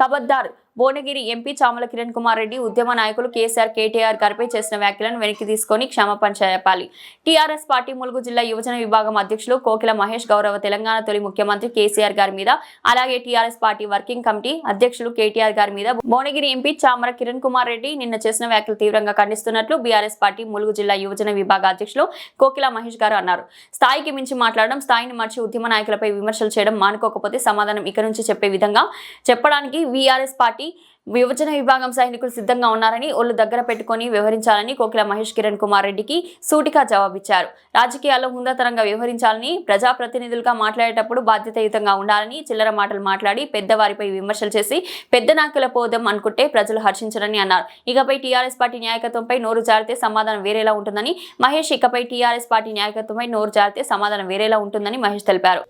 కబద్దార్ Bhuvanagiri MP Chamala Kiran Kumar Reddy ఉద్యమ నాయకులు కేసీఆర్ కేటీఆర్ గారిపై చేసిన వ్యాఖ్యలను వెనక్కి తీసుకొని క్షమాపణ చెప్పాలి. టీఆర్ఎస్ పార్టీ ములుగు జిల్లా యువజన విభాగం అధ్యక్షులు కోకిల మహేష్ గౌరవ తెలంగాణ తొలి ముఖ్యమంత్రి కేసీఆర్ గారి మీద అలాగే టీఆర్ఎస్ పార్టీ వర్కింగ్ కమిటీ అధ్యక్షులు కేటీఆర్ గారి మీద భువనగిరి ఎంపీ చామల కిరణ్ కుమార్ రెడ్డి నిన్న చేసిన వ్యాఖ్యలు తీవ్రంగా ఖండిస్తున్నట్లు బీఆర్ఎస్ పార్టీ ములుగు జిల్లా యువజన విభాగ అధ్యక్షులు కోకిల మహేష్ గారు అన్నారు. స్థాయికి మించి మాట్లాడడం స్థాయిని మర్చి ఉద్యమ నాయకులపై విమర్శలు చేయడం మానుకోకపోతే సమాధానం ఇక నుంచి చెప్పే విధంగా చెప్పడానికి వీఆర్ఎస్ పార్టీ విభజన విభాగం సైనికులు సిద్ధంగా ఉన్నారని ఒళ్ళు దగ్గర పెట్టుకొని వ్యవహరించాలని కోకిల మహేష్ కిరణ్ కుమార్ రెడ్డికి సూటిగా జవాబిచ్చారు. రాజకీయాల్లో హుందాతరంగా వ్యవహరించాలని ప్రజాప్రతినిధులుగా మాట్లాడేటప్పుడు బాధ్యతాయుతంగా ఉండాలని చిల్లర మాటలు మాట్లాడి పెద్దవారిపై విమర్శలు చేసి పెద్ద నాకుల పోదాం అనుకుంటే ప్రజలు హర్షించరని అన్నారు. ఇకపై టీఆర్ఎస్ పార్టీ నాయకత్వంపై నోరు జారితే సమాధానం వేరేలా ఉంటుందని మహేష్ ఇకపై టీఆర్ఎస్ పార్టీ నాయకత్వంపై నోరు జారితే సమాధానం వేరేలా ఉంటుందని మహేష్ తెలిపారు.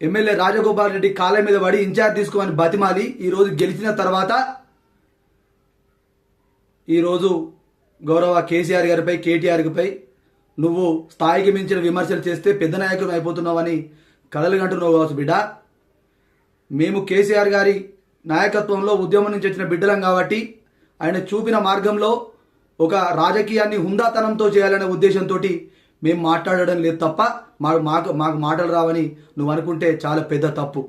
ఎమ్మెల్యే రాజగోపాల్ రెడ్డి కాళ్ళ మీద పడి ఇన్ఛార్జ్ తీసుకోమని బతిమాలి ఈరోజు గెలిచిన తర్వాత ఈరోజు గౌరవ కేసీఆర్ గారిపై కేటీఆర్పై నువ్వు స్థాయికి మించిన విమర్శలు చేస్తే పెద్ద నాయకుడు అయిపోతున్నావని కలలు కంటున్నావు కావచ్చు బిడ్డ. మేము కేసీఆర్ గారి నాయకత్వంలో ఉద్యమం నుంచి వచ్చిన బిడ్డలం కాబట్టి ఆయన చూపిన మార్గంలో ఒక రాజకీయాన్ని హుందాతనంతో చేయాలనే ఉద్దేశంతో మేము మాట్లాడడం లేదు తప్ప మాకు మాకు మాకు మాటలు రావని నువ్వు అనుకుంటే చాలా పెద్ద తప్పు.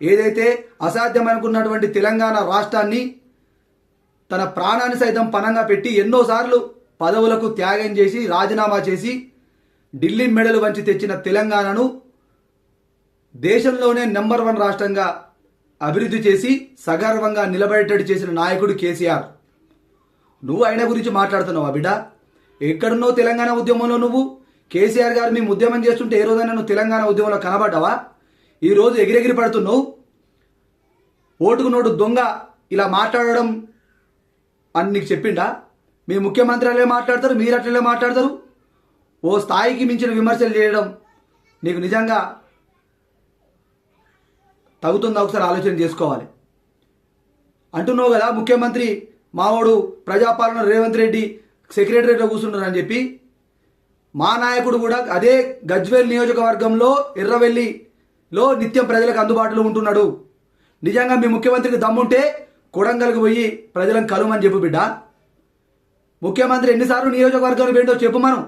ఏదైతే అసాధ్యం అనుకున్నటువంటి తెలంగాణ రాష్ట్రాన్ని తన ప్రాణాన్ని సైతం పనంగా పెట్టి ఎన్నోసార్లు పదవులకు త్యాగం చేసి రాజీనామా చేసి ఢిల్లీ మెడలు వంచి తెచ్చిన తెలంగాణను దేశంలోనే నెంబర్ వన్ రాష్ట్రంగా అభివృద్ధి చేసి సగర్వంగా నిలబడేటట్టు చేసిన నాయకుడు కేసీఆర్. నువ్వు ఆయన గురించి మాట్లాడుతున్నావా బిడ్డ? ఎక్కడున్నావు తెలంగాణ ఉద్యమంలో నువ్వు? కేసీఆర్ గారు మేము ఉద్యమం చేస్తుంటే ఏ రోజైనా నువ్వు తెలంగాణ ఉద్యమంలో కనబడ్డావా? ఈరోజు ఎగిరెగిరి పడుతున్నావు? ఓటుకు నోటు దొంగ ఇలా మాట్లాడడం అని నీకు చెప్పిండా? మీ ముఖ్యమంత్రి అట్లే మాట్లాడతారు మీరు అట్లే మాట్లాడతారు? ఓ స్థాయికి మించిన విమర్శలు చేయడం నీకు నిజంగా తగుతుందా ఒకసారి ఆలోచన చేసుకోవాలి. అంటున్నావు కదా ముఖ్యమంత్రి మావోడు ప్రజాపాలన రేవంత్ రెడ్డి సెక్రటరీలో కూర్చున్నారని చెప్పి మా నాయకుడు కూడా అదే గజ్వేల్ నియోజకవర్గంలో ఎర్రవెల్లిలో నిత్యం ప్రజలకు అందుబాటులో ఉంటున్నాడు. నిజంగా మీ ముఖ్యమంత్రికి దమ్ముంటే కొడంగల్కి పోయి ప్రజలను కలుమని చెప్పు బిడ్డ. ముఖ్యమంత్రి ఎన్నిసార్లు నియోజకవర్గాలు ఏంటో చెప్పు మనం.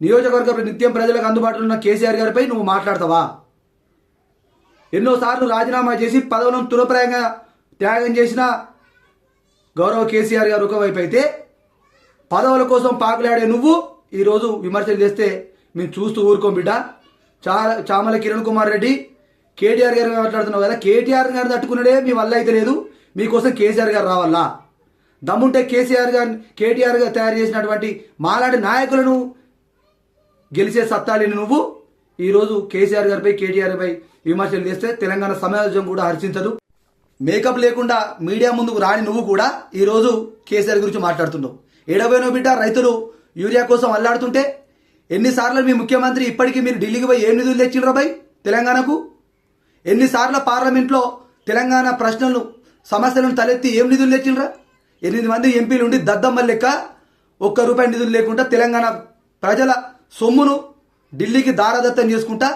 నియోజకవర్గంలో నిత్యం ప్రజలకు అందుబాటులో ఉన్న కేసీఆర్ గారిపై నువ్వు మాట్లాడతావా? ఎన్నోసార్లు రాజీనామా చేసి పదవులను తులప్రాయంగా త్యాగం చేసిన గౌరవ కేసీఆర్ గారు ఒకవైపు అయితే పదవుల కోసం పాకులాడే నువ్వు ఈరోజు విమర్శలు చేస్తే మేము చూస్తూ ఊరుకోం బిడ్డ. చా చామల కిరణ్ కుమార్ రెడ్డి కేటీఆర్ గారు మాట్లాడుతున్నావు కదా కేటీఆర్ గారు తట్టుకున్నాడే మీ వల్ల అయితే లేదు. మీకోసం కేసీఆర్ గారు రావాలా? దమ్ముంటే కేసీఆర్ గారు కేటీఆర్ గారు తయారు చేసినటువంటి మాలాంటి నాయకులను గెలిచే సత్తాలేని నువ్వు ఈరోజు కేసీఆర్ గారిపై కేటీఆర్ పై విమర్శలు చేస్తే తెలంగాణ సమాజం కూడా హర్షించదు. మేకప్ లేకుండా మీడియా ముందుకు రాని నువ్వు కూడా ఈరోజు కేసీఆర్ గురించి మాట్లాడుతున్నావు. ఏడవైన బిడ్డ రైతులు యూరియా కోసం అల్లాడుతుంటే ఎన్నిసార్లు మీ ముఖ్యమంత్రి ఇప్పటికీ మీరు ఢిల్లీకి పోయి ఏం నిధులు తెచ్చిండ్రు బై తెలంగాణకు? ఎన్నిసార్లు పార్లమెంట్లో తెలంగాణ ప్రశ్నలు సమస్యలను తలెత్తి ఏం నిధులు తెచ్చిండ్రా? ఎనిమిది మంది ఎంపీలు ఉండి దద్దమ్మ లెక్క ఒక్క రూపాయి నిధులు లేకుండా తెలంగాణ ప్రజల సొమ్మును ఢిల్లీకి దారదత్తం చేసుకుంటా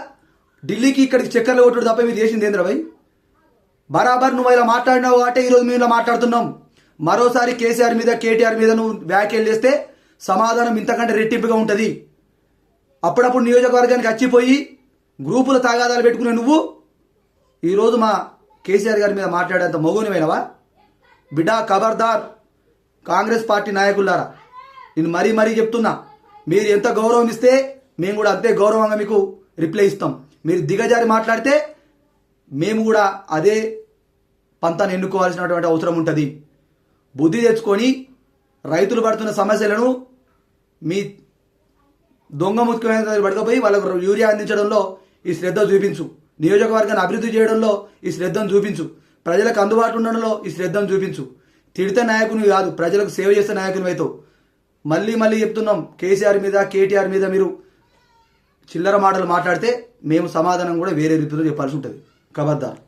ఢిల్లీకి ఇక్కడికి చక్కర్లు కొట్టుడు తప్ప మీరు చేసింది ఏంద్రా బరాబర్ నువ్వు ఇలా మాట్లాడినావు కాబట్టి ఈరోజు మేము ఇలా మాట్లాడుతున్నాం. మరోసారి కేసీఆర్ మీద కేటీఆర్ మీద నువ్వు వ్యాఖ్యలు చేస్తే సమాధానం ఇంతకంటే రెట్టింపుగా ఉంటుంది. అప్పుడప్పుడు నియోజకవర్గానికి వచ్చిపోయి గ్రూపుల తాగాదాలు పెట్టుకునే నువ్వు. ఈరోజు మా కేసీఆర్ గారి మీద మాట్లాడేంత మగోనివైనవా బిడ్డా ఖబర్దార్ కాంగ్రెస్ పార్టీ నాయకులారా నేను మరీ మరీ చెప్తున్నా మీరు ఎంత గౌరవం ఇస్తే మేము కూడా అంతే గౌరవంగా మీకు రిప్లై ఇస్తాం. మీరు దిగజారి మాట్లాడితే మేము కూడా అదే పంతాన్ని ఎన్నుకోవాల్సినటువంటి అవసరం ఉంటుంది. బుద్ధి తెచ్చుకొని రైతులు పడుతున్న సమస్యలను మీ దొంగ ముఖ్యమైన పడకపోయి వాళ్ళకు యూరియా అందించడంలో ఈ శ్రద్ధ చూపించు. నియోజకవర్గాన్ని అభివృద్ధి చేయడంలో ఈ శ్రద్ధను చూపించు. ప్రజలకు అందుబాటులో ఉండడంలో ఈ శ్రద్ధను చూపించు. తిడితే నాయకుని కాదు ప్రజలకు సేవ చేసే నాయకుని అవుతావు మళ్ళీ మళ్ళీ చెప్తున్నాం కేసీఆర్ మీద కేటీఆర్ మీద మీరు చిల్లర మాటలు మాట్లాడితే మేము సమాధానం కూడా వేరే రీతిలో చెప్పాల్సి ఉంటుంది. ఖబర్దార్